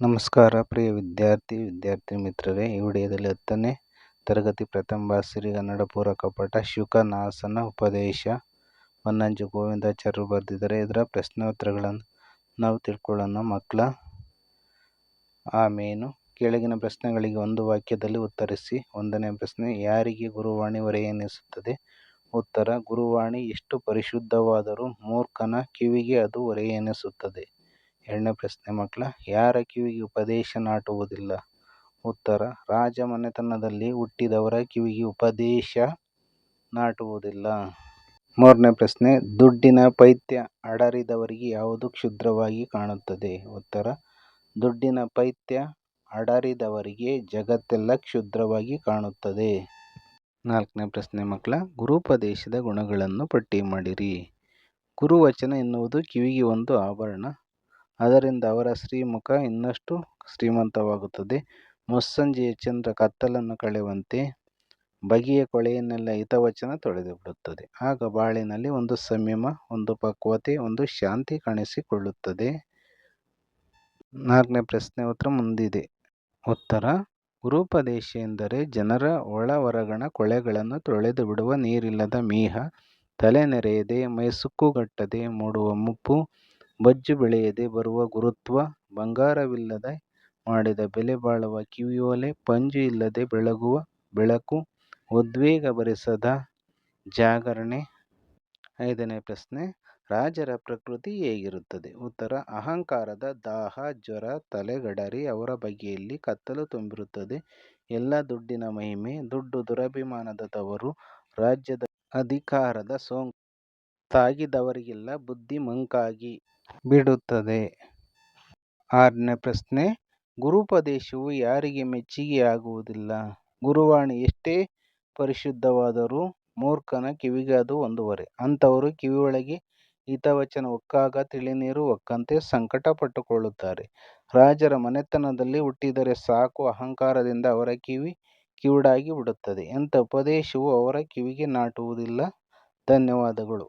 ನಮಸ್ಕಾರ, ಪ್ರಿಯ ವಿದ್ಯಾರ್ಥಿ ವಿದ್ಯಾರ್ಥಿ ಮಿತ್ರರೇ. ಈ ವಿಡಿಯೋದಲ್ಲಿ ಹತ್ತನೇ ತರಗತಿ ಪ್ರಥಮ ಭಾಷೆ ಕನ್ನಡ ಪೂರಕ ಪಾಠ ಶುಕನಾಸನ ಉಪದೇಶ ಹೊನ್ನಂಜು ಗೋವಿಂದಾಚಾರ್ಯರು ಬರೆದಿದ್ದಾರೆ. ಇದರ ಪ್ರಶ್ನೋತ್ತರಗಳನ್ನು ನಾವು ತಿಳ್ಕೊಳ್ಳೋಣ. ಮಕ್ಕಳ ಆಮೇನು ಕೆಳಗಿನ ಪ್ರಶ್ನೆಗಳಿಗೆ ಒಂದು ವಾಕ್ಯದಲ್ಲಿ ಉತ್ತರಿಸಿ. ಒಂದನೇ ಪ್ರಶ್ನೆ, ಯಾರಿಗೆ ಗುರುವಾಣಿ ಹೊರೆ ಎನಿಸುತ್ತದೆ? ಉತ್ತರ, ಗುರುವಾಣಿ ಎಷ್ಟು ಪರಿಶುದ್ಧವಾದರೂ ಮೂರ್ಖನ ಕಿವಿಗೆ ಅದು ಹೊರೆ ಎನಿಸುತ್ತದೆ. ಎರಡನೇ ಪ್ರಶ್ನೆ, ಮಕ್ಕಳ. ಯಾರ ಕಿವಿಗೆ ಉಪದೇಶ ನಾಟುವುದಿಲ್ಲ? ಉತ್ತರ, ರಾಜ ಮನೆತನದಲ್ಲಿ ಹುಟ್ಟಿದವರ ಕಿವಿಗೆ ಉಪದೇಶ ನಾಟುವುದಿಲ್ಲ. ಮೂರನೇ ಪ್ರಶ್ನೆ, ದುಡ್ಡಿನ ಪೈತ್ಯ ಅಡರಿದವರಿಗೆ ಯಾವುದು ಕ್ಷುದ್ರವಾಗಿ ಕಾಣುತ್ತದೆ? ಉತ್ತರ, ದುಡ್ಡಿನ ಪೈತ್ಯ ಅಡರಿದವರಿಗೆ ಜಗತ್ತೆಲ್ಲ ಕ್ಷುದ್ರವಾಗಿ ಕಾಣುತ್ತದೆ. ನಾಲ್ಕನೇ ಪ್ರಶ್ನೆ, ಮಕ್ಕಳ. ಗುರುಪದೇಶದ ಗುಣಗಳನ್ನು ಪಟ್ಟಿ ಮಾಡಿರಿ. ಗುರುವಚನ ಎನ್ನುವುದು ಕಿವಿಗೆ ಒಂದು ಆಭರಣ. ಅದರಿಂದ ಅವರ ಶ್ರೀಮುಖ ಇನ್ನಷ್ಟು ಶ್ರೀಮಂತವಾಗುತ್ತದೆ. ಮುಸ್ಸಂಜೆಯ ಚಂದ್ರ ಕತ್ತಲನ್ನು ಕಳೆಯುವಂತೆ ಬಗೆಯ ಕೊಳೆಯನ್ನೆಲ್ಲ ಹಿತವಚನ ತೊಳೆದು ಬಿಡುತ್ತದೆ ಆಗ ಬಾಳಿನಲ್ಲಿ ಒಂದು ಸಂಯಮ, ಒಂದು ಪಕ್ವತೆ, ಒಂದು ಶಾಂತಿ ಕಾಣಿಸಿಕೊಳ್ಳುತ್ತದೆ. ನಾಲ್ಕನೇ ಪ್ರಶ್ನೆ ಉತ್ತರ ಮುಂದಿದೆ. ಉತ್ತರ, ಗುರುಪದೇಶ ಎಂದರೆ ಜನರ ಒಳ ಹೊರಗಣ ಕೊಳೆಗಳನ್ನು ತೊಳೆದು ಬಿಡುವ ನೀರಿಲ್ಲದ ಮೀಹ, ತಲೆ ನೆರೆಯದೆ, ಮೈಸುಕ್ಕುಗಟ್ಟದೆ, ಮೂಡುವ ಮುಪ್ಪು ಬಜ್ಜು ಬೆಳೆಯದೆ ಬರುವ ಗುರುತ್ವ ಬಂಗಾರವಿಲ್ಲದೆ ಮಾಡಿದ ಬೆಲೆ ಬಾಳುವ ಕಿವಿಯೋಲೆ ಪಂಜು ಇಲ್ಲದೆ ಬೆಳಗುವ ಬೆಳಕು ಉದ್ವೇಗ ಭರಿಸದ ಜಾಗರಣೆ. ಐದನೇ ಪ್ರಶ್ನೆ, ರಾಜರ ಪ್ರಕೃತಿ ಹೇಗಿರುತ್ತದೆ? ಉತ್ತರ, ಅಹಂಕಾರದ ದಾಹ, ಜ್ವರ, ತಲೆಗಡರಿ ಅವರ ಬಗೆಯಲ್ಲಿ ಕತ್ತಲು ತುಂಬಿರುತ್ತದೆ. ಎಲ್ಲ ದುಡ್ಡಿನ ಮಹಿಮೆ, ದುಡ್ಡು ದುರಭಿಮಾನದ ತವರು ರಾಜ್ಯದ ಅಧಿಕಾರದ ಸೋಂಕು. ತಾಗಿದವರಿಗೆಲ್ಲ ಬುದ್ಧಿ ಮಂಕಾಗಿ ಬಿಡುತ್ತದೆ. ಆರನೇ ಪ್ರಶ್ನೆ, ಗುರುಪದೇಶವು ಯಾರಿಗೆ ಮೆಚ್ಚುಗೆಯಾಗುವುದಿಲ್ಲ? ಗುರುವಾಣಿ ಎಷ್ಟೇ ಪರಿಶುದ್ಧವಾದರೂ ಮೂರ್ಖನ ಕಿವಿಗೆ ಅದು ಒಂದು ಹೊರೆ ಅಂಥವರು ಕಿವಿಯೊಳಗೆ ಹಿತವಚನ ಒಕ್ಕಾಗ ತಿಳಿನೀರು ಒಕ್ಕಂತೆ ಸಂಕಟ ಪಟ್ಟುಕೊಳ್ಳುತ್ತಾರೆ ರಾಜರ ಮನೆತನದಲ್ಲಿ ಹುಟ್ಟಿದರೆ ಸಾಕು ಅಹಂಕಾರದಿಂದ ಅವರ ಕಿವಿ ಕಿವುಡಾಗಿ ಬಿಡುತ್ತದೆ. ಎಂಥ ಉಪದೇಶವು ಅವರ ಕಿವಿಗೆ ನಾಟುವುದಿಲ್ಲ? ಧನ್ಯವಾದಗಳು.